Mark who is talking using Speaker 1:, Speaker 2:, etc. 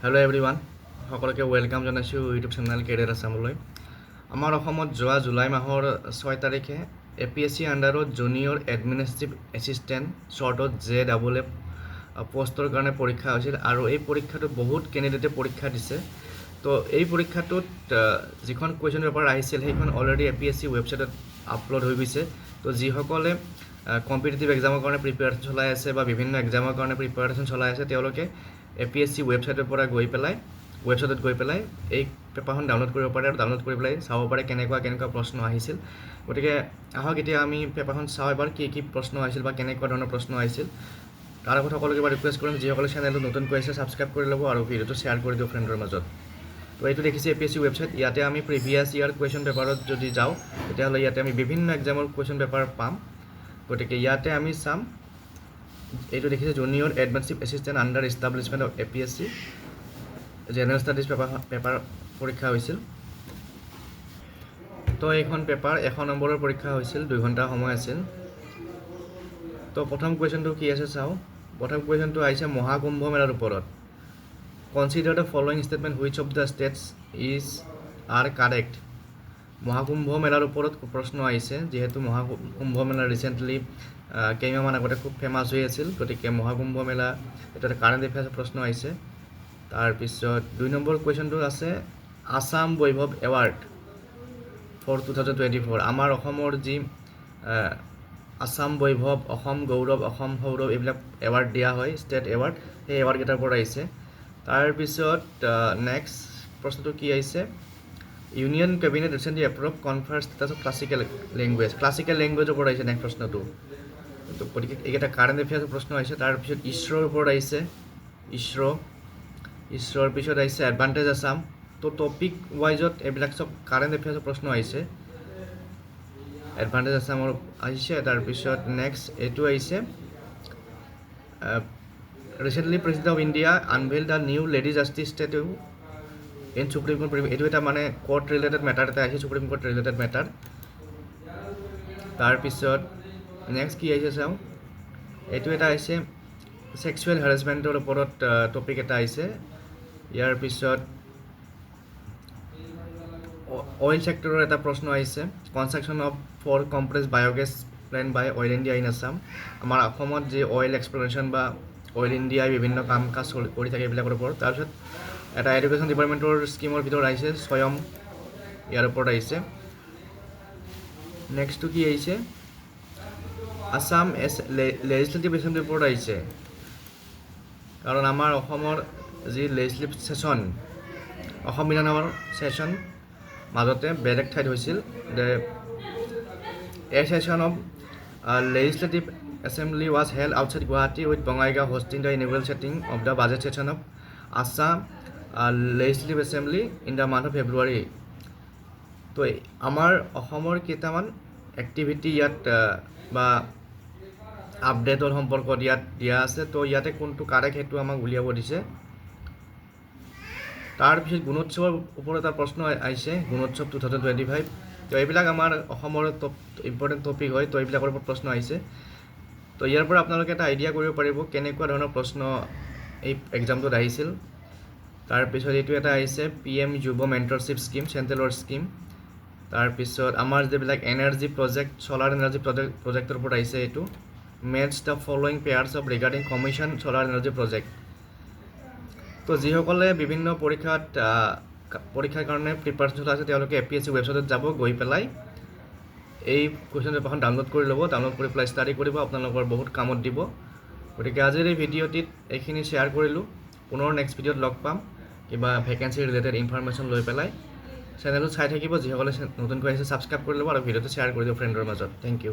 Speaker 1: Hello' everyone সকলোকে welcome জনাইছোঁ YouTube channel career আছামলৈ আমাৰ অসমত যোৱা জুলাই মাহৰ ছয় তাৰিখে এ পি এছ চি আণ্ডাৰত জুনিয়ৰ এডমিনিষ্ট্ৰেটিভ এছিষ্টেণ্ট শ্বৰ্টত জে ডাবল এ পষ্টৰ কাৰণে পৰীক্ষা হৈছিল আৰু এই পৰীক্ষাটোত বহুত কেণ্ডিডেটে পৰীক্ষা দিছে। তো এই পৰীক্ষাটোত যিখন কুৱেশ্যন পেপাৰ আহিছিল, সেইখন already A P S C ৱেবছাইটত আপলোড হৈ গৈছে। তো যিসকলে কম্পিটিটিভ এক্সামৰ কাৰণে প্ৰিপেয়াৰেশ্যন চলাই আছে বা বিভিন্ন এক্সামৰ কাৰণে প্ৰিপেয়াৰেশ্যন চলাই আছে, তেওঁলোকে এ পি এছ চি ৱেবছাইটৰ পৰা গৈ পেলাই ৱেবছাইটত গৈ পেলাই এই পেপাৰখন ডাউনলোড কৰিব পাৰে আৰু ডাউনলোড কৰি পেলাই চাব পাৰে কেনেকুৱা কেনেকুৱা প্ৰশ্ন আহিছিল। গতিকে আহক এতিয়া আমি পেপাৰখন চাওঁ এবাৰ কি কি প্ৰশ্ন আহিছিল বা কেনেকুৱা ধৰণৰ প্ৰশ্ন আহিছিল। তাৰ আগত সকলোকে এবাৰ ৰিকুৱেষ্ট কৰিম, যিসকলে চেনেলটো নতুনকৈ আছে ছাবস্ক্ৰাইব কৰি ল'ব আৰু ভিডিঅ'টো শ্বেয়াৰ কৰি দিয়ক ফ্ৰেণ্ডৰ মাজত। তো এইটো দেখিছে A P S C website ইয়াতে আমি প্ৰিভিয়াছ ইয়াৰ কুৱেশ্যন পেপাৰত যদি যাওঁ, তেতিয়াহ'লে ইয়াতে আমি বিভিন্ন এক্সামৰ কুৱেশ্যন পেপাৰ পাম। গতিকে ইয়াতে আমি চাম এইটো দেখিছে junior advancive assistant under establishment of A P S C general studies paper paper পৰীক্ষা হৈছিল। তো এইখন পেপাৰ এশ নম্বৰৰ পৰীক্ষা হৈছিল, দুই ঘণ্টা সময় আছিল। তো প্ৰথম কুৱেশ্যনটো কি আছে চাওঁ। প্ৰথম কুৱেশ্যনটো আহিছে মহাকুম্ভ মেলাৰ ওপৰত। Consider the following statement which of the states is are correct Mahakumbh মেলাৰ ওপৰত প্ৰশ্ন আহিছে। যিহেতু মহাকুম্ভ মেলা ৰিচেণ্টলি কেইমাহমান আগতে খুব ফেমাছ হৈ আছিল। গতিকে মহাকুম্ভ মেলা এইটো এটা কাৰেণ্ট এফেয়াৰ্ছৰ প্ৰশ্ন আহিছে। তাৰপিছত দুই নম্বৰ কুৱেশ্যনটো আছে Assam Baibhav award for two thousand twenty four আমাৰ অসমৰ যি আছাম বৈভৱ, অসম গৌৰৱ, অসম সৌৰভ এইবিলাক এৱাৰ্ড দিয়া হয় ষ্টেট এৱাৰ্ড। সেই এৱাৰ্ডকেইটাৰ পৰা আহিছে। তাৰপিছত নেক্সট প্ৰশ্নটো কি আহিছে? Union recently approve confer status of classical language classical লেংগুৱেজৰ পৰা আহিছে নেক্সট প্ৰশ্নটো? তো গতিকে এইকেইটা কাৰেণ্ট এফেয়াৰ্ছৰ প্ৰশ্ন আহিছে। তাৰপিছত ইছৰোৰ ওপৰত আহিছে। ইছৰো। ইছৰোৰ পিছত আহিছে এডভান্টেজ আছাম তো টপিক ৱাইজত এইবিলাক চব কাৰেণ্ট এফেয়াৰ্ছৰ প্ৰশ্ন আহিছে। এডভান্টেজ আছামৰ আহিছে। তাৰপিছত নেক্সট এইটো আহিছে। Recently president of India unveil the new lady justice statue in supreme court এইটো এটা মানে কোৰ্ট ৰিলেটেড মেটাৰ এটা আহিছে সুপ্ৰিম কোৰ্ট ৰিলেটেড মেটাৰ তাৰপিছত নেক্সট কি আহিছে চাওঁ? এইটো এটা আহিছে ছেক্সুৱেল হেৰাছমেণ্টৰ ওপৰত টপিক এটা আহিছে। ইয়াৰ পিছত অইল ছেক্টৰৰ এটা প্ৰশ্ন আহিছে। Construction of four compress biogas plant by oil India in Assam আমাৰ অসমত যি অইল এক্সপ্লৰেশ্যন বা অইল ইণ্ডিয়াই বিভিন্ন কাম কাজ কৰি থাকে এইবিলাকৰ ওপৰত। তাৰপিছত এটা এডুকেশ্যন ডিপাৰ্টমেণ্টৰ স্কিমৰ ভিতৰত আহিছে, স্বয়ং ইয়াৰ ওপৰত আহিছে। নেক্সটটো কি আহিছে? আছাম এছ লেজিছলেটিভ এছেম্বলিৰ ওপৰত আহিছে। কাৰণ আমাৰ অসমৰ যি লেজিছলেটিভ ছেশ্যন অসম বিধানসভাৰ ছেশ্যন মাজতে বেলেগ ঠাইত হৈছিল। যে a session of legislative assembly was held outside Guwahati with Bongaigaon hosting the initial sitting of the budget session of Assam legislative assembly in the month of February তো আমাৰ অসমৰ কেইটামান এক্টিভিটি ইয়াত বা আপডেটৰ সম্পৰ্কত ইয়াত দিয়া আছে। তো ইয়াতে কোনটো কাৰেক্ট সেইটো আমাক উলিয়াব দিছে। তাৰপিছত গুণোৎসৱৰ ওপৰত এটা প্ৰশ্ন আহিছে, Gunotsav two thousand twenty five তো এইবিলাক আমাৰ অসমৰ টপ ইম্পৰ্টেণ্ট টপিক হয়। তো এইবিলাকৰ ওপৰত প্ৰশ্ন আহিছে। তো ইয়াৰ পৰা আপোনালোকে এটা আইডিয়া কৰিব পাৰিব কেনেকুৱা ধৰণৰ প্ৰশ্ন এই এক্সামটোত আহিছিল। তাৰপিছত এইটো এটা আহিছে P M Yuva mentorship scheme চেণ্ট্ৰেলৰ scheme তাৰপিছত আমাৰ যিবিলাক energy project solar energy project projector ওপৰত আহিছে এইটো। Match the following pairs of regarding commission solar energy project তো যিসকলে বিভিন্ন পৰীক্ষাত পৰীক্ষাৰ কাৰণে প্ৰিপাৰেশ্যন চলাই আছে, তেওঁলোকে এ পি এছ চি ৱেবছাইটত যাব, গৈ পেলাই এই কুৱেশ্যন পেপাৰখন ডাউনলোড কৰি ল'ব ডাউনলোড কৰি পেলাই ষ্টাডি কৰিব, আপোনালোকৰ বহুত কামত দিব। গতিকে আজিৰ এই ভিডিঅ'টিত এইখিনি শ্বেয়াৰ কৰিলোঁ। পুনৰ নেক্সট ভিডিঅ'ত লগ পাম, কিবা ভেকেঞ্চি ৰিলেটেড ইনফৰমেশ্যন লৈ পেলাই। চেনেলটো চাই থাকিব, যিসকলে নতুনকৈ আহিছে ছাবস্ক্ৰাইব কৰি ল'ব আৰু ভিডিঅ'টো শ্বেয়াৰ কৰি দিব ফ্ৰেণ্ডৰ মাজত। Thank you